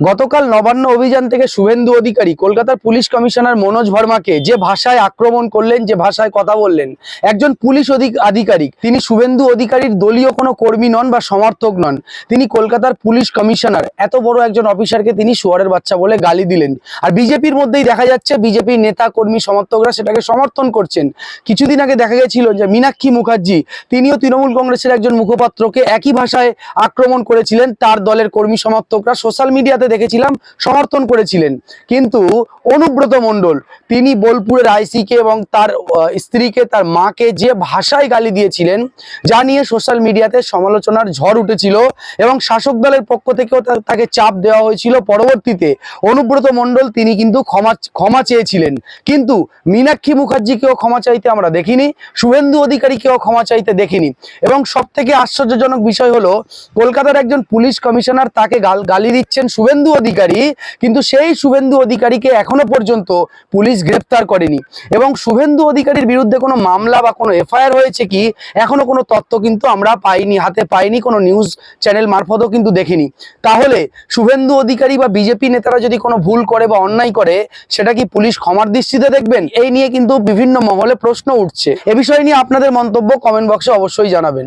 গতকাল নবান্ন অভিযান থেকে শুভেন্দু অধিকারী, কলকাতার পুলিশ কমিশনার মনোজ ভার্মাকে যে ভাষায় আক্রমণ করলেন, যে ভাষায় কথা বললেন, একজন পুলিশ আধিকারিক। তিনি শুভেন্দু অধিকারীর দলীয় কোনো কর্মী নন বা সমর্থক নন। তিনি কলকাতার পুলিশ কমিশনার। এত বড় একজন অফিসারকে তিনি শুয়ারের বাচ্চা বলে গালি দিলেন। আর বিজেপির মধ্যেই দেখা যাচ্ছে, বিজেপির নেতা, কর্মী, সমর্থকরা সেটাকে সমর্থন করছেন। কিছুদিন আগে দেখা গেছিল যে মীনাক্ষী মুখার্জি, তিনিও তৃণমূল কংগ্রেসের একজন মুখপাত্রকে একই ভাষায় আক্রমণ করেছিলেন। তার দলের কর্মী, সমর্থকরা সোশ্যাল মিডিয়াতে দেখেছিলাম, সমর্থন করেছিলেন। কিন্তু অনুব্রত মণ্ডল, তিনি বোলপুরের আইসিকে এবং তার স্ত্রীকে, তার মাকে যে ভাষায় গালি দিয়েছিলেন, যা নিয়ে সোশ্যাল মিডিয়াতে সমালোচনার ঝড় উঠেছিল এবং শাসক দলের পক্ষ থেকেও তাকে চাপ দেওয়া হয়েছিল। পরবর্তীতে অনুব্রত মণ্ডল, তিনি কিন্তু ক্ষমা ক্ষমা চেয়েছিলেন। কিন্তু মীনাক্ষী মুখার্জিকেও ক্ষমা চাইতে আমরা দেখিনি, শুভেন্দু অধিকারীকেও ক্ষমা চাইতে দেখিনি। এবং সব থেকে আশ্চর্যজনক বিষয় হলো, কলকাতার একজন পুলিশ কমিশনার তাকে গাল, গালি দিচ্ছেন শুভেন্দু অধিকারী, কিন্তু সেই শুভেন্দু অধিকারীকে এখনও পর্যন্ত পুলিশ গ্রেপ্তার করেনি। এবং শুভেন্দু অধিকারীর বিরুদ্ধে কোনো মামলা বা কোনো এফআইআর হয়েছে কি, এখনও কোনো তথ্য কিন্তু আমরা পাইনি, হাতে পাইনি, কোনো নিউজ চ্যানেল মারফতও কিন্তু দেখিনি। তাহলে শুভেন্দু অধিকারী বা বিজেপি নেতারা যদি কোনো ভুল করে বা অন্যায় করে, সেটা কি পুলিশ ক্ষমার দৃষ্টিতে দেখবেন? এই নিয়ে কিন্তু বিভিন্ন মহলে প্রশ্ন উঠছে। এ বিষয় নিয়ে আপনাদের মন্তব্য কমেন্ট বক্সে অবশ্যই জানাবেন।